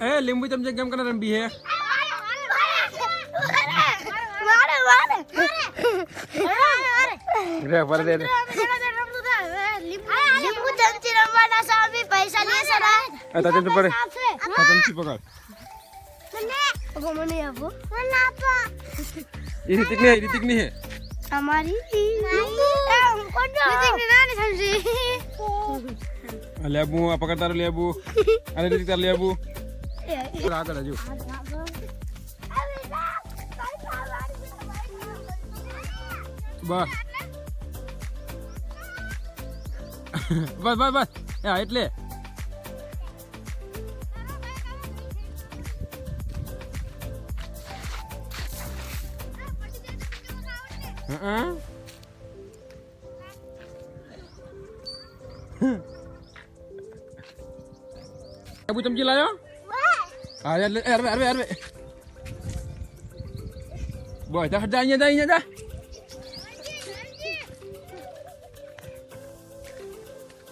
એ લીંબુ ચમચે કેમ કરે રંબી હે? રે પર દે લીંબુ ચમચી રમવાના સામે પૈસા લેશે ને આ તા આ ચમચી પકડ. મને મને આપો. મને આપો. એ રીતિકની હે રીતિકની હે. અમારી રીતિકની નાની સમજી. લેબુ આ પકડ તારું લેબુ. અરે રીતિક તારું લેબુ. આગળ હજુ બસ બસ બસ બસ હા એટલે હં? લેબુ ચમચી લાયો હા એટલે અરવે અરવે અરવે બોય જા જા અહીંયા જા અહીંયા જા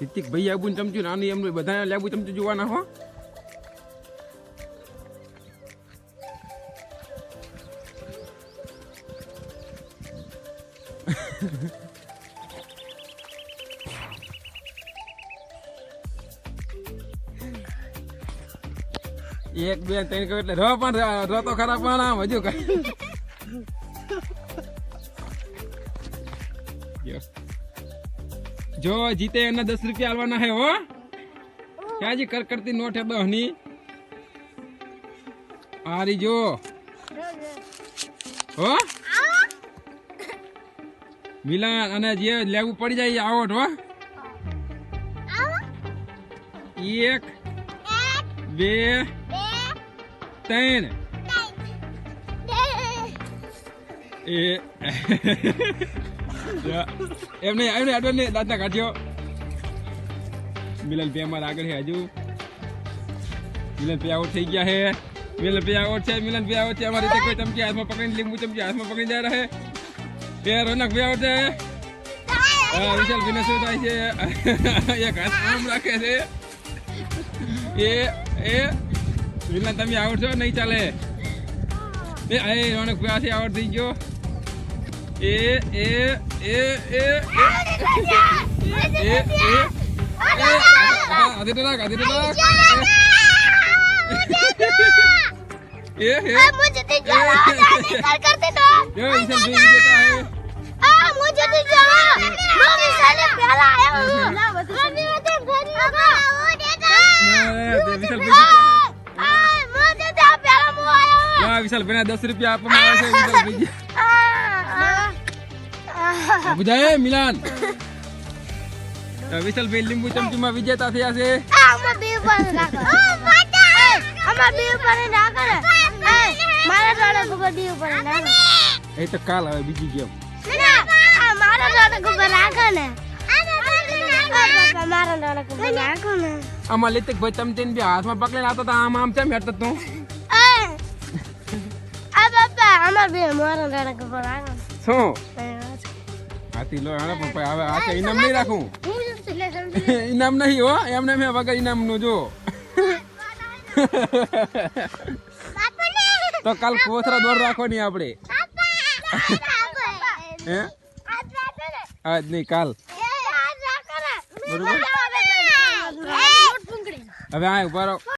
રિતિક ભાઈ આબુ ચમચું નાની એમનું બધા લેબુ ચમચું એક બે ત્રણ કહ્યું એટલે ર પણ ર- તો ખરા પણ આમ હજુ કઈ જો. જીતે એને દસ રૂપિયા આલવાના હે હો. ક્યાંજી કરકડતી નોટ હે દહ આરી જો. હો? મિલાન અને જે લેવું પડી જાય આવટ હો. એક બે ત્રણ એ જા. એમ નહીં એમ નહીં આટલું નહીં દાંતના કાઢ્યો મિલન પે અમારા આગળ છે હજુ. મિલન પે આઉટ થઈ ગયા છે મિલન પે આઉટ છે મિલન પે આઉટ છે. અમારી રીતે કોઈ ચમચી હાથમાં પકડીને લીંબુ ચમચી હાથમાં પકડી જાય રહે. પે રોનક પે આઉટ છે. વિશાલ ભાઈને શું થાય છે? એક હાથ આમ રાખે છે. એ એ વિલન તમે આવડશો નહીં ચાલે? એ એ રોને કુયાથી આવડ થઈ ગયો. એ એ એ એ એ એ આદિત્ય નાખ આદિત્ય નાખ. એ હે મુજે તે. જાવા કરતે તો જો ઇસમ ભી દેતા હે વિશાલ ભાઈ દસ રૂપિયા આપવામાં આવે છે, વિશાલ ભાઈ. બુજાય મિલાન. વિશાલ ભાઈ લીંબુ ચમચીમાં વિજેતા થયા છે. અમાર અમાર એ તો કાલ આવે બીજી ગેમ. ના મારા જોડે ગુબર રાખો ને મારા જોડે ગુબર રાખો ને આમાં લીતિક ભાઈ બી હાથમાં પકડીને આવતા હતા, આમ આમ કેમ હેઠત તું અમાર બે મારા શું? હાથી લો પણ હવે આ તો ઇનામ નહીં રાખું. ઇનામ નહીં હો એમને મેં વગર ઇનામનું જો તો કાલ કોથરા દોડ રાખવાની આપણે હે? આજ નહીં કાલ. બરોબર? હવે આ ઊભા રહો.